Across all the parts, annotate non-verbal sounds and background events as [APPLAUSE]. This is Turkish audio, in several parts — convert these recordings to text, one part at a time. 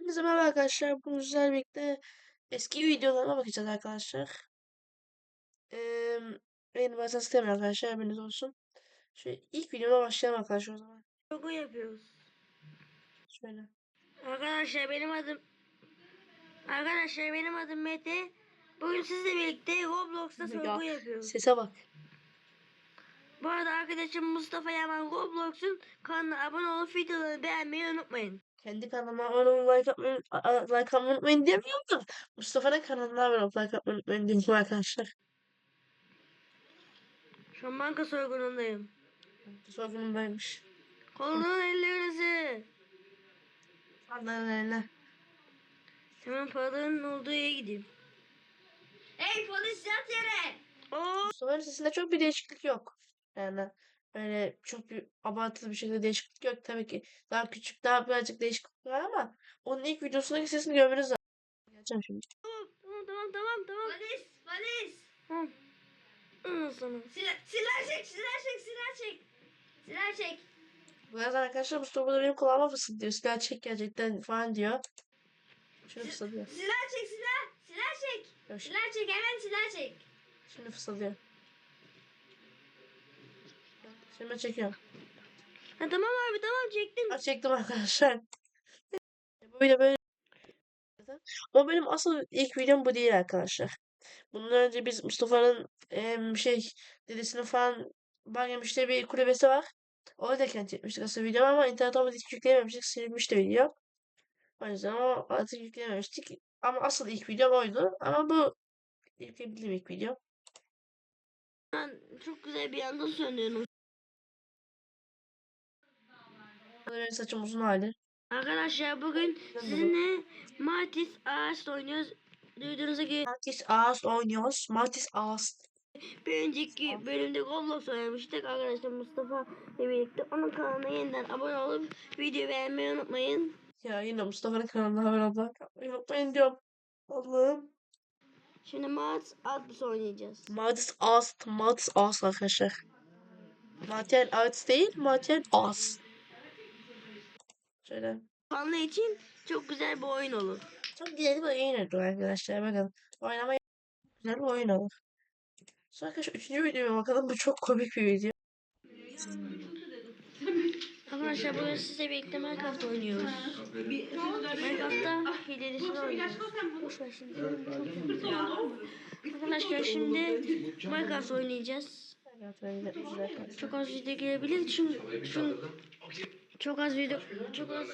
Hepinize merhaba arkadaşlar. Bugün sizlerle birlikte eski videolarıma bakacağız arkadaşlar. Ee, benim bazen istemiyorum arkadaşlar. Haberiniz olsun. Şöyle ilk videoma başlayalım arkadaşlar o zaman. Logo yapıyoruz. Şöyle. Arkadaşlar benim adım Arkadaşlar benim adım Mete. Bugün sizle birlikte Roblox'ta sorgu yapıyoruz. Sese bak. Bu arada arkadaşım Mustafa Yaman Roblox'un kanalına abone olup videoları beğenmeyi unutmayın. Kendi kanalıma abone olmayı, like atmayı, like atmayı unutmayın diyemiyorum da. Mustafa'nın kanalına abone olup like atmayı unutmayın diyorum arkadaşlar. Şu an banka soygunundayım. Sorgunundaymış. Kolunun ellerinizi. Allah'ın eline. Hemen paraların olduğu yere gideyim. Hey polis yat yere. Mustafa'nın sesinde çok bir değişiklik yok. Yani öyle çok bir abartılı bir şekilde değişiklik yok. Tabii ki daha küçük, daha birazcık değişiklik var ama onun ilk videosundaki sesini görmeniz lazım. Geleceğim şimdi. Tamam tamam tamam tamam. Polis, polis. Tamam. Ondan sonra. Silah, silah çek, silah çek, silah çek. Silah çek. Birazdan arkadaşlar Mustafa burada benim kulağıma fısıldıyor. Silah çek gerçekten falan diyor. Şunu fısıldıyor. Silah çek, silah. Silah çek. Yok, Silah çek, hemen silah çek. Şimdi fısıldıyor. Şimdi çekiyorum. Ha, tamam abi tamam çektim. Ha, çektim arkadaşlar. Video [LAUGHS] böyle. Ama benim asıl ilk videom bu değil arkadaşlar. Bundan önce biz Mustafa'nın em, şey dedesinin falan banyo bir kulübesi var. Oradayken çekmiştik asıl video ama internet olmadığı için yükleyememiştik. Silinmişti video. O yüzden o artık yükleyememiştik. Ama asıl ilk video oydu. Ama bu yükleyebildiğim ilk video. Ben çok güzel bir yangın söndürdüm. Benim saçım uzun hali. Arkadaşlar bugün sizinle Martis Ağaç oynuyoruz. Duyduğunuza göre Martis Ağast oynuyoruz. Martis Ağast. bir önceki bölümde Roblox oynamıştık. Arkadaşlar Mustafa ile birlikte onun kanalına yeniden abone olup video beğenmeyi unutmayın. Ya yine Mustafa'nın kanalına haber abla. Unutmayın diyorum. Allah'ım. Şimdi Mart Atlas oynayacağız. Martis Ağast. Martis Ağast arkadaşlar. Martial Arts değil. Martial Ağast. Şöyle. Kanlı için çok güzel bir oyun olur. Çok güzel bir oyun oldu arkadaşlar. Bakın. Oynamaya güzel bir oyun olur. Sonra arkadaşlar üçüncü videoya bakalım. Bu çok komik bir video. Arkadaşlar bugün size birlikte Minecraft oynuyoruz. Minecraft'ta hilelisini oynuyoruz. Boş ver şimdi. Arkadaşlar şimdi Minecraft oynayacağız. Çok az video gelebilir çünkü, çünkü çok az video çok az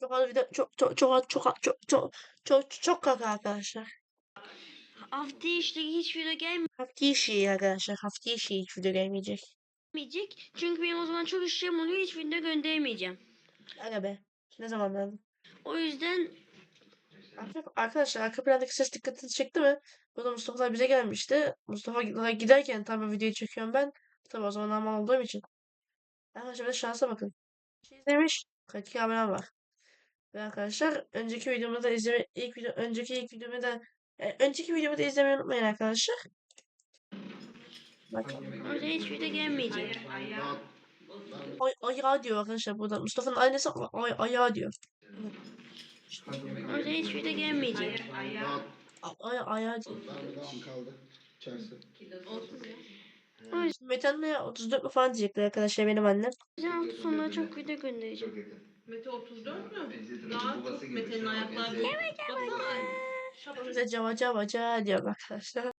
Çok az video çok çok çok az çok az çok çok çok çok kaka arkadaşlar. hafta işte hiç video Hafta işi arkadaşlar. Hafta işi hiç video gelmeyecek. gelmeyecek. Çünkü benim o zaman çok işlerim oluyor hiç video gönderemeyeceğim. Aga be. Ne zaman lazım? O yüzden Arka- Arkadaşlar arka plandaki ses dikkatinizi çekti mi? Burada Mustafa bize gelmişti. Mustafa gi- giderken tabii videoyu çekiyorum ben. Tabii o zaman normal olduğum için. Arkadaşlar bir de şansa bakın. Şey izlemiş. 42 abonem var. Ve arkadaşlar önceki videomu da izleme ilk video önceki ilk videomu da e, önceki videomu da izlemeyi unutmayın arkadaşlar. Bak. o yüzden hiç video gelmeyecek. Ay, ayağı diyor arkadaşlar burada. Mustafa'nın annesi ay, ayağı diyor. O yüzden hiç video gelmeyecek. Ay, ayağı diyor. Tamam kaldı. İçerisi. Metan'la 34 mi falan diyecekler arkadaşlar benim annem. Hafta sonları çok video göndereceğim. Mete 34 mü? Daha çok Mete'nin ayakları büyük. Baksana. Bize cava cava cava diyor arkadaşlar.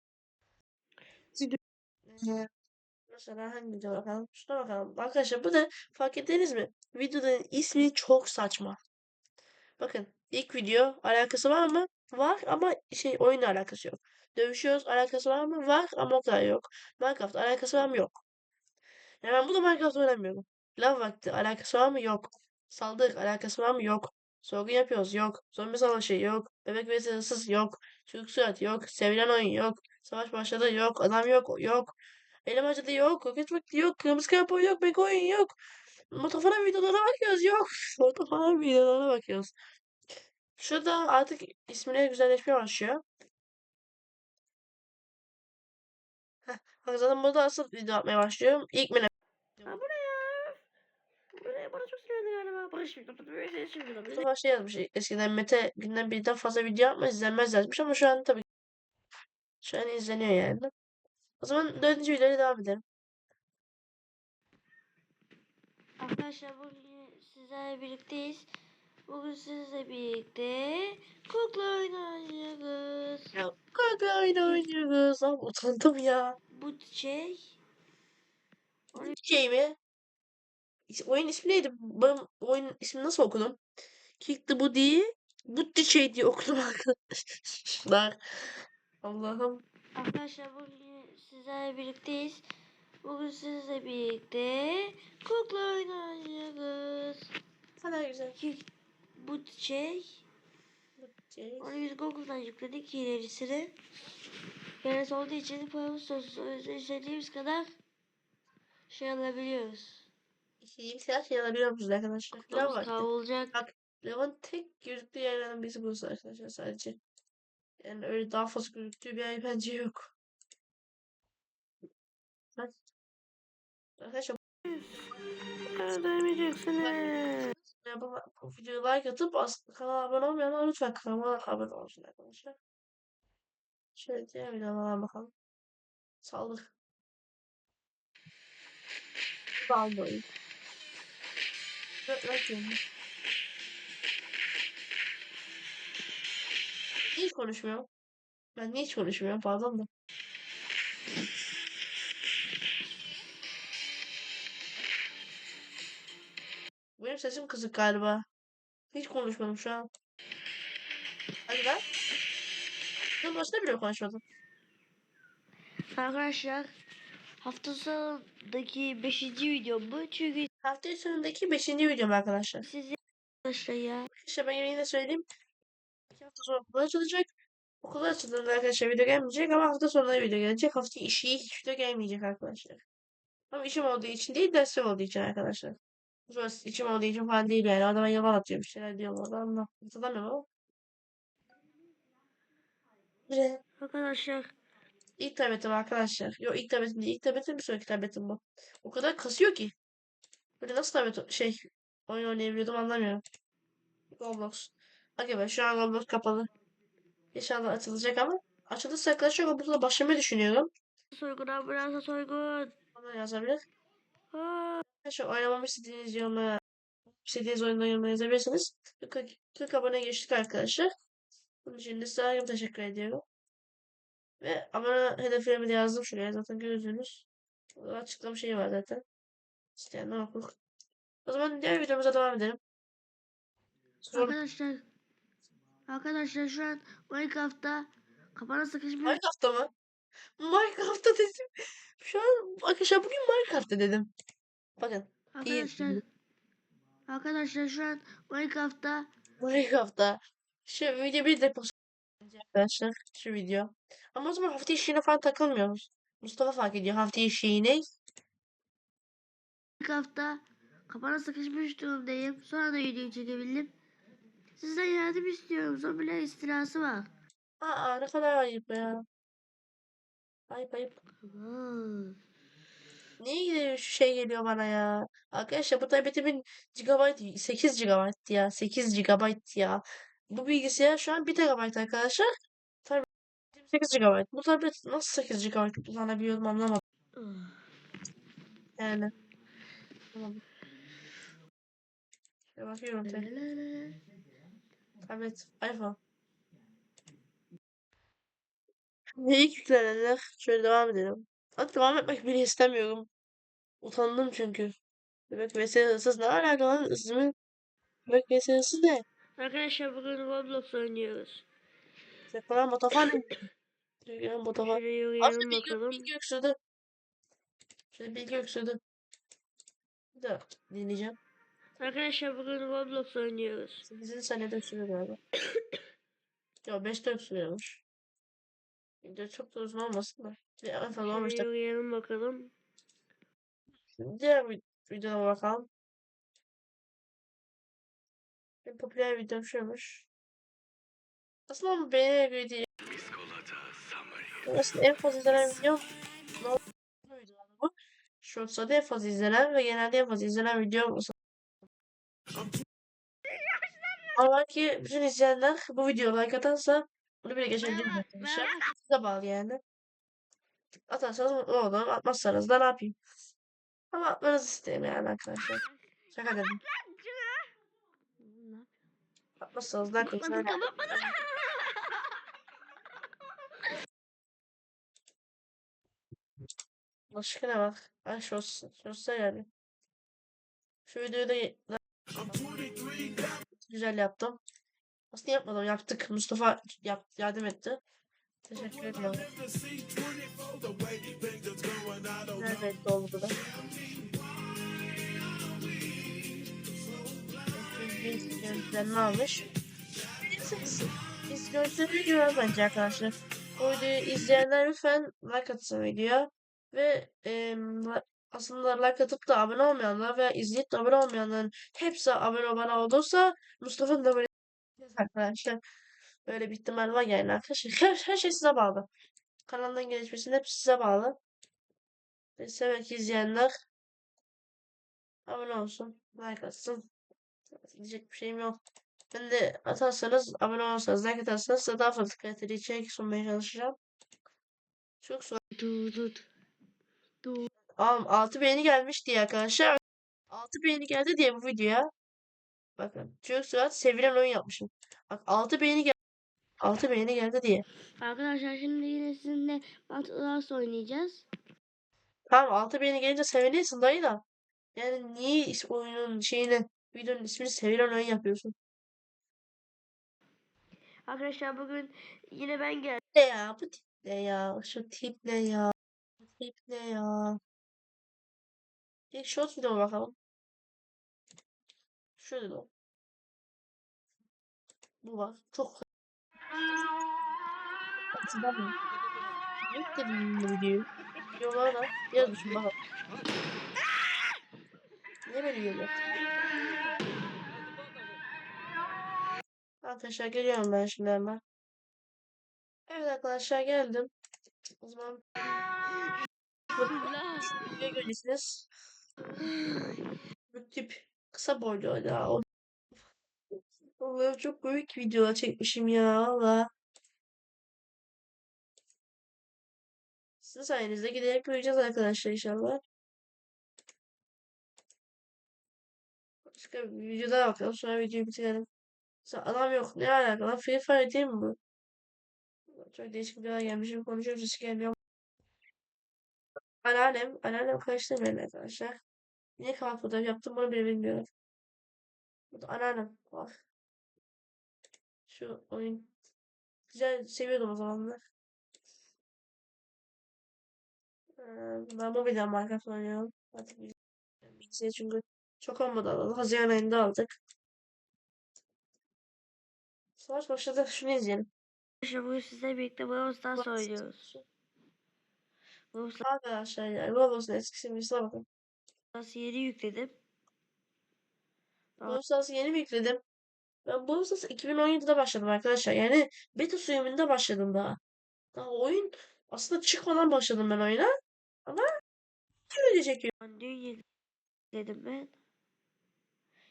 [LAUGHS] Mesela hangi video bakalım? Şuna bakalım. Arkadaşlar bu da fark ettiniz mi? Videonun ismi çok saçma. Bakın ilk video alakası var mı? Var ama şey oyunla alakası yok. Dövüşüyoruz alakası var mı? Var ama o kadar yok. Minecraft alakası var mı? Yok. Yani ben burada Minecraft oynamıyorum. Lav vakti alakası var mı? Yok. Saldırı alakası var mı? Yok. Sorgu yapıyoruz. Yok. Zombi savaşı yok. Bebek ve hırsız yok. Çocuk surat yok. Sevilen oyun yok. Savaş başladı yok. Adam yok. Yok. Elim acıdı yok. Roket vakti yok. Kırmızı kapı yok. Bek oyun yok. Motofona videolarına bakıyoruz. Yok. [LAUGHS] Motofona videolarına bakıyoruz. Şurada artık isimleri güzelleşmeye başlıyor. Zaten burada asıl video atmaya başlıyorum. İlk mene Ha buraya. böyle bana çok sinirlendi galiba. Barış şimdi de Mustafa şey yazmış. Eskiden Mete günden birden fazla video yapma izlenmez yazmış ama şu an tabii şu an izleniyor yani. O zaman dördüncü videoya devam edelim. Arkadaşlar bugün sizlerle birlikteyiz. Bugün sizle birlikte kukla oynayacağız. Ya oyun oynuyoruz. Abi utandım ya. Bu şey Bu şey mi? Oyun ismi neydi? Ben oyun ismini nasıl okudum? Kick the Booty. Booty şey diye okudum [LAUGHS] arkadaşlar. Allah'ım. Arkadaşlar bugün sizlerle birlikteyiz. Bugün sizle birlikte kukla oynayacağız. Kadar güzel. Ki bu şey onu biz Google'dan yükledik ilerisini. Yarısı olduğu için paramız sonsuz. O yüzden istediğimiz kadar şey alabiliyoruz. İstediğim silah şey alabiliyor musunuz arkadaşlar? Kafamız vakti. kavrulacak. Levan tek gözüktüğü yerlerden birisi burası arkadaşlar sadece. Yani öyle daha fazla gözüktüğü bir yer bence yok. Bak. Arkadaşlar Öldürmeyeceksiniz. Videoya like atıp kanala abone olmayanlar lütfen kanalıma abone olsun arkadaşlar. Şöyle diğer videolara bakalım. Evet, evet, yani. Hiç konuşmuyorum. Ben hiç konuşmuyorum pardon da. Benim sesim kısık galiba. Hiç konuşmadım şu an. Hadi lan. Ben başta bile konuşmadım. Arkadaşlar hafta sonundaki 5. video bu. Çünkü Hafta sonundaki 5. videom arkadaşlar. sizi arkadaşlar ya. İşte ben yine söyleyeyim. İki hafta sonra okul açılacak. Okul açıldığında arkadaşlar video gelmeyecek ama hafta sonunda video gelecek. Hafta işi hiç video gelmeyecek arkadaşlar. Ama işim olduğu için değil, dersim olduğu için arkadaşlar. Bu zaman içim olduğu için falan değil yani. Adama yalan atıyorum. Bir şeyler diyorum orada ama hatırlamıyorum ama. Bir Arkadaşlar İlk tabletim arkadaşlar. Yok ilk tabletim değil. İlk tabletim bir sonraki tabletim bu. O kadar kasıyor ki. Böyle nasıl tablet şey oyun oynayabiliyordum anlamıyorum. Roblox. Hakikaten şu an Roblox kapalı. İnşallah açılacak ama açılırsa arkadaşlar Roblox'a başlamayı düşünüyorum. soygun biraz soygun. Bana yazabilir. Aa, Arkadaşlar oynamamı istediğiniz yorumlara istediğiniz oyunda yorumlara yazabilirsiniz. 40, 40 abone geçtik arkadaşlar. Bunun için de size teşekkür ediyorum. Ve abone hedeflerimi de yazdım şuraya zaten. Burada açıklama şeyi var zaten. İsteyenler okur. O zaman diğer videomuza devam edelim. Sonra arkadaşlar Arkadaşlar şu an Minecraft'ta kafana sıkışmış Minecraft'ta mı? Minecraft'ta dedim. Şu an arkadaşlar bugün Minecraft'ta dedim. Bakın Arkadaşlar Arkadaşlar şu an Minecraft'ta Minecraft'ta şu video bir deposu arkadaşlar şu video. Ama o zaman hafta işine falan takılmıyoruz. Mustafa fark ediyor hafta işine. Minecraft'ta kafana sıkışmış durumdayım. Sonra da video çekebildim. Sizden yardım istiyorum. Zombiler istilası var. Aa ne kadar ayıp ya. Ayıp ayıp. Aa. Niye gidiyor şu şey geliyor bana ya. Arkadaşlar bu tabletimin gigabyte 8 GB ya. 8 GB ya. Bu bilgisayar şu an 1 TB arkadaşlar. Tabii 8 GB. Bu tablet nasıl 8 GB kullanabiliyorum anlamadım yani. Anlamadım. Bakıyorum. Tablet iPhone. İlk yüklenenler. Şöyle devam edelim. Artık devam etmek bile istemiyorum. Utandım çünkü. Bebek vs hırsız ne alaka lan mı? Bebek vs hırsız ne? Arkadaşlar bugün Roblox oynuyoruz. Sekolar motofa ne? Şöyle motofa. Şöyle yürüyelim bakalım. bilgi öksürdü. Şöyle bilgi öksürdü. Bir de dinleyeceğim. Arkadaşlar bugün Roblox oynuyoruz. 8. saniyede öksürüyor galiba. Yok 5'te öksürüyormuş. Video çok da uzun olmasın da. 15 Şöyle dakika. yürüyelim bakalım. Diğer bir videoya bakalım. En popüler videom şuymuş. Aslında ama beğeniye göre değil. Aslında en fazla izlenen videolarda bu. Shorts'ta da en fazla izlenen ve genelde en fazla izlenen videom Ama belki bütün izleyenler bu videoya like atarsa bunu bile geçebiliriz arkadaşlar. Size bağlı yani. Atarsanız mutlu olurum. Atmazsanız da ne yapayım? Ama atmanızı isterim yani arkadaşlar. Şaka dedim. Atmazsanız da arkadaşlar. Başka ne bak. Ay şos. Şossa yani. Şu videoyu da güzel yaptım. Aslında yapmadım. Yaptık. Mustafa yap, yardım etti. Teşekkür ediyorum. Nerede oldu da. Görüntülerini almış. Biz, biz görüntüleri görüyoruz bence arkadaşlar. Bu videoyu izleyenler lütfen like atsın videoya. Ve la- aslında like atıp da abone olmayanlar veya izleyip de abone olmayanların hepsi abone bana olursa Mustafa'nın da böyle arkadaşlar. Böyle bir ihtimal var yani arkadaşlar. Her, her şey size bağlı. Kanalın gelişmesinin hepsi size bağlı. Ve severek izleyenler abone olsun. Like atsın. Diyecek bir şeyim yok. Ben de atarsanız, abone olursanız, like atarsanız size daha fazla kaliteli içerik sunmaya çalışacağım. Çok zor. Dur dur. Dur. Am 6 beğeni gelmiş diye arkadaşlar. 6 beğeni geldi diye bu videoya. Bakın. Çok surat sevilen oyun yapmışım. Bak 6 beğeni geldi. 6 beğeni geldi diye. Arkadaşlar şimdi yine sizinle Atlas oynayacağız. Tamam 6 beğeni gelince seviniyorsun dayı da. Yani niye oyunun şeyini, videonun ismini sevilen oyun yapıyorsun? Arkadaşlar bugün yine ben geldim. Ne ya? Bu tip ne ya? Şu tip ne ya? Bu tip ne ya? Bir short video bakalım. O. Bu var. Çok Hatırlamıyorum. Yükledim bu videoyu. Videolara da yazmışım bakalım. Niye böyle geliyor? Arkadaşlar geliyorum ben şimdi hemen. Evet arkadaşlar geldim. O zaman videoya göreceksiniz. Bu tip kısa boylu. O... Allah'ım çok komik videolar çekmişim ya. Valla. Sizin sayenizde giderek büyüyeceğiz arkadaşlar inşallah. Başka bir video bakalım. Sonra videoyu bitirelim. Mesela adam yok. Ne alaka lan? Free Fire değil mi bu? Çok değişik videolar gelmişim. Konuşuyoruz. Hiç gelmiyor. Anneannem. Anneannem karıştırmayın arkadaşlar. Niye fotoğraf yaptım bunu bile bilmiyorum. Bu da anneannem. Bak. Şu oyun. Güzel seviyordum o zamanlar. Ben mobilden Minecraft oynuyorum. Artık bilgisayar çünkü çok olmadı alalı. Haziran ayında aldık. Savaş başladı. Şunu izleyelim. Arkadaşlar bugün sizlerle birlikte Brawl Stars oynuyoruz. Brawl Arkadaşlar yani Roblox'un eski sevgilisine bakın. Stars 7 yükledim. Brawl Stars'ı yeni mi yükledim? Ben Brawl Stars 2017'de başladım arkadaşlar. Yani beta sürümünde başladım daha. Daha oyun aslında çıkmadan başladım ben oyuna. Ama şöyle çekiyor. Dün yükledim ben.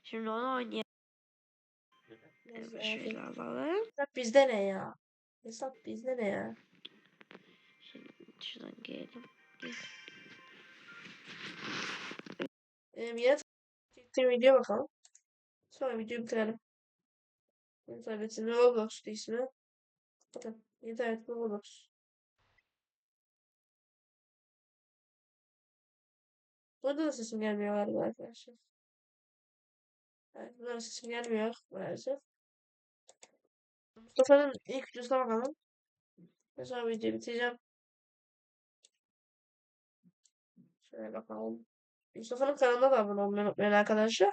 Şimdi onu oynayalım. Şöyle alalım. Hesap bizde ne ya? Hesap bizde ne ya? Şimdi şuradan gelelim. Ee, yine çektiğim videoya bakalım. Sonra videoyu bitirelim. İnternetin Roblox'tu ismi. İnternet Roblox. Burada da sesim gelmiyor galiba arkadaşlar. Evet, burada da sesim gelmiyor maalesef. Mustafa'nın ilk videosuna bakalım. Ve sonra videoyu bitireceğim. Şöyle bakalım. Mustafa'nın kanalına da abone olmayı unutmayın arkadaşlar.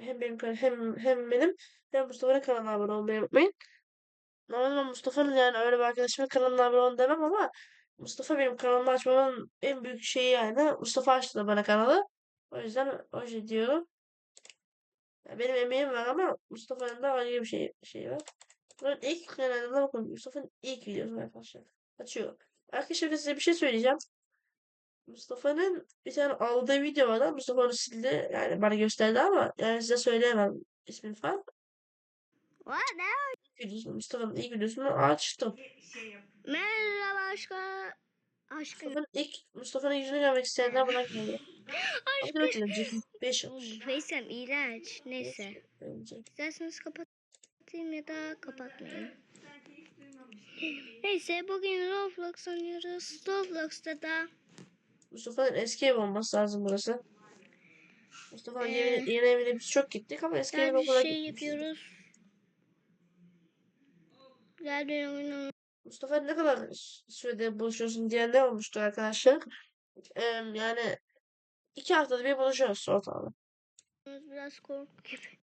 Hem benim hem hem benim hem Mustafa'nın kanalına abone olmayı unutmayın. Normalde ben Mustafa'nın yani öyle bir arkadaşımın kanalına abone olun demem ama Mustafa benim kanalımı açmamın en büyük şeyi yani. Mustafa açtı da bana kanalı. O yüzden o şey diyorum. Ya benim emeğim var ama Mustafa'nın da ayrı bir şey, şey var. Bunun ilk kanalına bakın. Mustafa'nın ilk videosu arkadaşlar. Açıyor. Arkadaşlar size bir şey söyleyeceğim. Mustafa'nın bir tane aldığı video var. Mustafa onu sildi. Yani bana gösterdi ama yani size söyleyemem ismini falan. What? Ne? Videosunu, Mustafa'nın ilk videosunu açtım. Merhaba aşkım. Aşkım. Mustafa'nın ilk Mustafa'nın yüzünü görmek isteyenler buna geliyor. Bakalım. 5 Oğlum, bu Face'im iğrenç. Neyse. İsterseniz kapatayım ya da kapatmayayım. Neyse bugün Roblox oynuyoruz. Roblox'ta da Mustafa'nın eski evi olması lazım burası. Mustafa'nın yeni, yeni evine biz çok gittik ama eski evine güzel o bir kadar şey gitmedik. yapıyoruz. Güzel bir oyun Mustafa ne kadar sürede buluşuyorsun diyenler olmuştu arkadaşlar. [LAUGHS] Eee, yani iki haftada bir buluşuyoruz ortalama. Biraz korku gibi.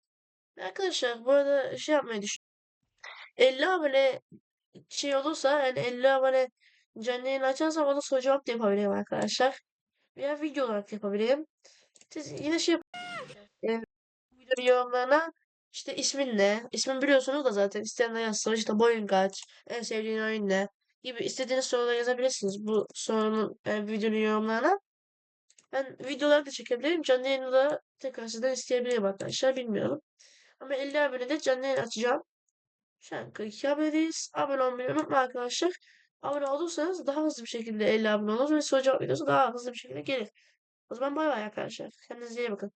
Arkadaşlar bu arada şey yapmayı düşünüyorum. 50 abone şey olursa yani 50 abone canlı yayın açarsam ona soru cevap da yapabilirim arkadaşlar. Veya video olarak yapabilirim. Siz yine şey yap Eee, video yorumlarına işte ismin ne? İsmin biliyorsunuz da zaten isteyenler yazsın. İşte boyun kaç? En sevdiğin oyun ne? Gibi istediğiniz soruları yazabilirsiniz bu sorunun e, videonun yorumlarına. Ben videolar da çekebilirim. Canlı yayını da tekrar sizden isteyebilirim arkadaşlar. Bilmiyorum. Ama 50 abonede canlı yayın açacağım. Şu an 42 abonedeyiz. Abone olmayı unutma arkadaşlar. Abone olursanız daha hızlı bir şekilde 50 abone olur ve soru cevap videosu daha hızlı bir şekilde gelir. O zaman bay bay arkadaşlar. Kendinize iyi bakın.